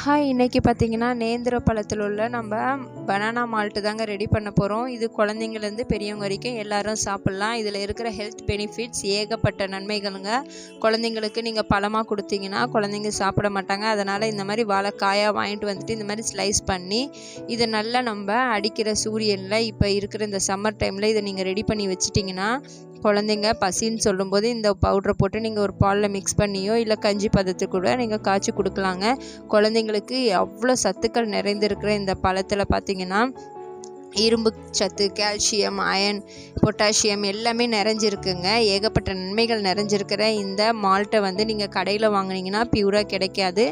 Hi இன்றைக்கி பார்த்தீங்கன்னா நேந்திர பழத்தில் உள்ள நம்ம பனானா மால்ட்டு தாங்க ரெடி பண்ண போகிறோம் இது குழந்தைங்கலேருந்து பெரியவங்க வரைக்கும் எல்லாரும் சாப்பிட்லாம். இதில் இருக்கிற ஹெல்த் பெனிஃபிட்ஸ் ஏகப்பட்ட நன்மைகளுங்க. குழந்தைங்களுக்கு நீங்கள் பழமாக கொடுத்தீங்கன்னா குழந்தைங்க சாப்பிட மாட்டாங்க. அதனால் இந்த மாதிரி வாழைக்காயாக வாங்கிட்டு வந்துட்டு இந்த மாதிரி ஸ்லைஸ் பண்ணி இதை நல்லா நம்ம அடிக்கிற சூரியனில் இப்போ இருக்கிற இந்த சம்மர் டைமில் இதை நீங்கள் ரெடி பண்ணி வச்சிட்டிங்கன்னா குழந்தைங்க பசின்னு சொல்லும்போது இந்த பவுட்ரை போட்டு நீங்கள் ஒரு பாலில் மிக்ஸ் பண்ணியோ இல்லை கஞ்சி பதத்துக்கு கூட நீங்கள் காய்ச்சி கொடுக்கலாங்க. குழந்தைங்க குழந்தைங்களுக்கு அவ்வளோ சத்துக்கள் நிறைந்திருக்கிற இந்த பழத்தில் பார்த்தீங்கன்னா இரும்பு சத்து கால்சியம் அயன் பொட்டாசியம் எல்லாமே நிறைஞ்சிருக்குங்க. ஏகப்பட்ட நன்மைகள் நிறைஞ்சிருக்கிற இந்த மால்ட்டை வந்து நீங்கள் கடையில் வாங்கினீங்கன்னா பியூராக கிடைக்காது.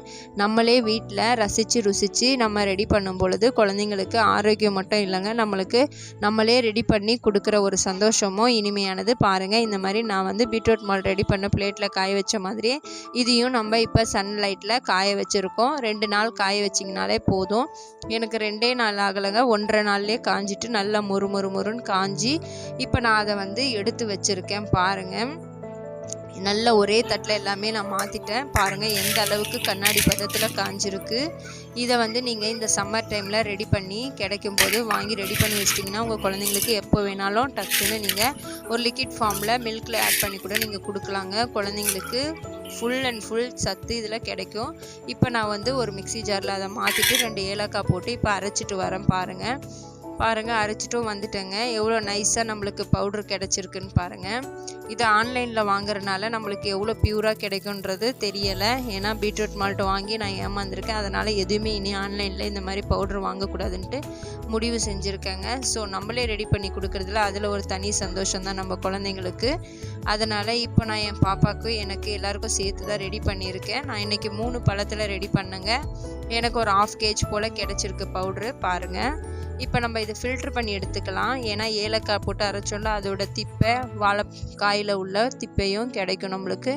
நம்மளே வீட்டில் ரசித்து ருசித்து நம்ம ரெடி பண்ணும் பொழுது குழந்தைங்களுக்கு ஆரோக்கியம் மட்டும் இல்லைங்க. நம்மளுக்கு நம்மளே ரெடி பண்ணி கொடுக்குற ஒரு சந்தோஷமும் இனிமையானது பாருங்கள் இந்த மாதிரி நான் வந்து பீட்ரூட் மால் ரெடி பண்ண பிளேட்டில் காய வச்ச மாதிரி இதையும் நம்ம இப்போ சன்லைட்டில் காய வச்சுருக்கோம். ரெண்டு நாள் காய வச்சிங்கனாலே போதும். எனக்கு ரெண்டே நாள் ஆகலைங்க. ஒன்றரை நாள்லேயே காஞ்சிட்டு நல்லா மொறு மொறு மொறுன்னு காஞ்சி இப்போ நான் அதை வந்து எடுத்து வச்சுருக்கேன் பாருங்கள் நல்ல ஒரே தட்டில் எல்லாமே நான் மாற்றிட்டேன் பாருங்கள் எந்த அளவுக்கு கண்ணாடி பதத்தில் காஞ்சிருக்கு. இதை வந்து நீங்கள் இந்த சம்மர் டைமில் ரெடி பண்ணி கிடைக்கும் போது வாங்கி ரெடி பண்ணி வச்சிட்டிங்கன்னா உங்கள் குழந்தைங்களுக்கு எப்போ வேணாலும் டக்குன்னு நீங்கள் ஒரு லிக்விட் ஃபார்மில் மில்கில் ஆட் பண்ணி கூட நீங்கள் கொடுக்கலாங்க. குழந்தைங்களுக்கு ஃபுல் அண்ட் ஃபுல் சத்து இதில் கிடைக்கும். இப்போ நான் வந்து ஒரு மிக்சி ஜாரில் அதை மாற்றிட்டு ரெண்டு ஏலக்காய் போட்டு இப்போ அரைச்சிட்டு வரேன் பாருங்கள் பாருங்கள் அரைச்சிட்டும் வந்துட்டேங்க. எவ்வளோ நைஸாக நம்மளுக்கு பவுட்ரு கிடச்சிருக்குன்னு பாருங்கள் இது ஆன்லைனில் வாங்குறதுனால நம்மளுக்கு எவ்வளோ பியூராக கிடைக்குன்றது தெரியலை. ஏன்னா பீட்ரூட் மால்ட்டு வாங்கி நான் ஏமாந்துருக்கேன். அதனால் எதுவுமே இனி ஆன்லைனில் இந்த மாதிரி பவுட்ரு வாங்கக்கூடாதுன்ட்டு முடிவு செஞ்சுருக்கேங்க. ஸோ நம்மளே ரெடி பண்ணி கொடுக்குறதுல அதில் ஒரு தனி சந்தோஷம் தான் நம்ம குழந்தைங்களுக்கு. அதனால் இப்போ நான் என் பாப்பாவுக்கு எனக்கு எல்லாருக்கும் சேர்த்து தான் ரெடி பண்ணியிருக்கேன். நான் இன்றைக்கி மூணு பழத்தில் ரெடி பண்ணுங்க. எனக்கு ஒரு ஆஃப் கேஜ் போல் கிடச்சிருக்கு பவுட்ரு பாருங்கள் இப்போ நம்ம இதை ஃபில்ட்ரு பண்ணி எடுத்துக்கலாம். ஏன்னா ஏலக்காய் போட்டு அரைச்சோம்ல அதோட திப்பை வாழைக்காயில் உள்ள திப்பையும் கிடைக்கும் நம்மளுக்கு.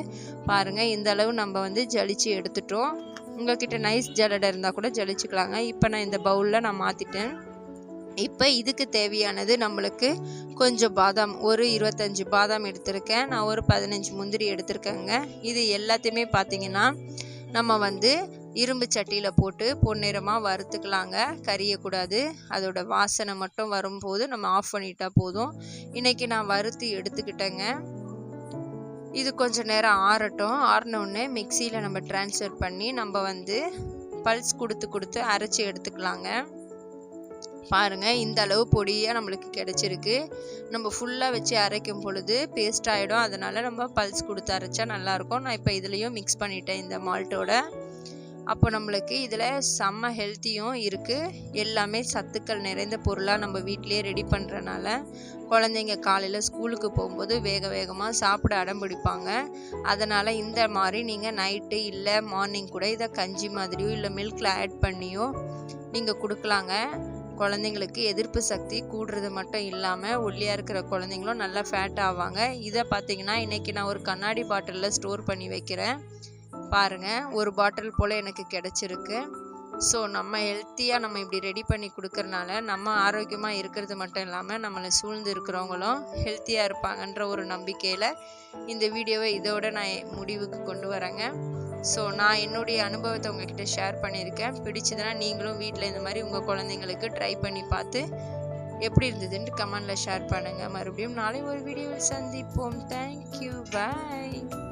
பாருங்கள் இந்த அளவு நம்ம வந்து ஜலிச்சு எடுத்துட்டோம். உங்கள்கிட்ட நைஸ் ஜலடை இருந்தால் கூட ஜலிச்சுக்கலாங்க. இப்போ நான் இந்த பவுலில் நான் மாற்றிட்டேன் இப்போ இதுக்கு தேவையானது நம்மளுக்கு கொஞ்சம் பாதாம் ஒரு இருபத்தஞ்சி பாதாம் எடுத்திருக்கேன். நான் ஒரு பதினஞ்சு முந்திரி எடுத்திருக்கேங்க. இது எல்லாத்தையுமே பார்த்தீங்கன்னா நம்ம வந்து இரும்பு சட்டியில் போட்டு பொன்னிறமாக வறுத்துக்கலாங்க. கரியக்கூடாது அதோட வாசனை மட்டும் வரும்போது நம்ம ஆஃப் பண்ணிட்டா போதும். இன்றைக்கி நான் வறுத்து எடுத்துக்கிட்டேங்க. இது கொஞ்சம் நேரம் ஆறட்டும். ஆறினோடனே மிக்சியில் நம்ம டிரான்ஸ்ஃபர் பண்ணி நம்ம வந்து பல்ஸ் கொடுத்து கொடுத்து அரைச்சி எடுத்துக்கலாங்க. பாருங்கள் இந்த அளவு பொடியாக நம்மளுக்கு கிடச்சிருக்கு. நம்ம ஃபுல்லாக வச்சு அரைக்கும் பொழுது பேஸ்ட் ஆகிடும் அதனால் நம்ம பல்ஸ் கொடுத்து அரைச்சா நல்லாயிருக்கும் நான் இப்போ இதுலேயும் மிக்ஸ் பண்ணிட்டேன் இந்த மால்ட்டோட அப்போ நம்மளுக்கு இதில் செம்ம ஹெல்த்தியும் இருக்குது எல்லாமே சத்துக்கள் நிறைந்த பொருளாக நம்ம வீட்டிலே ரெடி பண்ணுறனால குழந்தைங்க காலையில் ஸ்கூலுக்கு போகும்போது வேக வேகமாக சாப்பிட அடம் பிடிப்பாங்க அதனால் இந்த மாதிரி நீங்கள் நைட்டு இல்லை மார்னிங் கூட இதை கஞ்சி மாதிரியோ இல்லை மில்கில் ஆட் பண்ணியோ நீங்கள் கொடுக்கலாங்க. குழந்தைங்களுக்கு எதிர்ப்பு சக்தி கூடுறது மட்டும் இல்லாமல் ஒல்லியாக இருக்கிற குழந்தைங்களும் நல்லா ஃபேட் ஆவாங்க. இதை பார்த்தீங்கன்னா இன்றைக்கி நான் ஒரு கண்ணாடி பாட்டிலில் ஸ்டோர் பண்ணி வைக்கிறேன். பாருங்கள் ஒரு பாட்டில் போல் எனக்கு கிடச்சிருக்கு. ஸோ நம்ம ஹெல்த்தியாக நம்ம இப்படி ரெடி பண்ணி கொடுக்கறனால நம்ம ஆரோக்கியமாக இருக்கிறது மட்டும் இல்லாமல் நம்மளை சூழ்ந்து இருக்கிறவங்களும் ஹெல்த்தியாக இருப்பாங்கன்ற ஒரு நம்பிக்கையில் இந்த வீடியோவை இதோட நான் முடிவுக்கு கொண்டு வரேங்க. ஸோ நான் என்னுடைய அனுபவத்தை உங்ககிட்ட ஷேர் பண்ணியிருக்கேன். பிடிச்சதுன்னா நீங்களும் வீட்டில் இந்த மாதிரி உங்கள் குழந்தைங்களுக்கு ட்ரை பண்ணி பார்த்து எப்படி இருந்ததுன்ட்டு கமெண்டில் ஷேர் பண்ணுங்கள் மறுபடியும் நாளை ஒரு வீடியோவில் சந்திப்போம். Thank you bye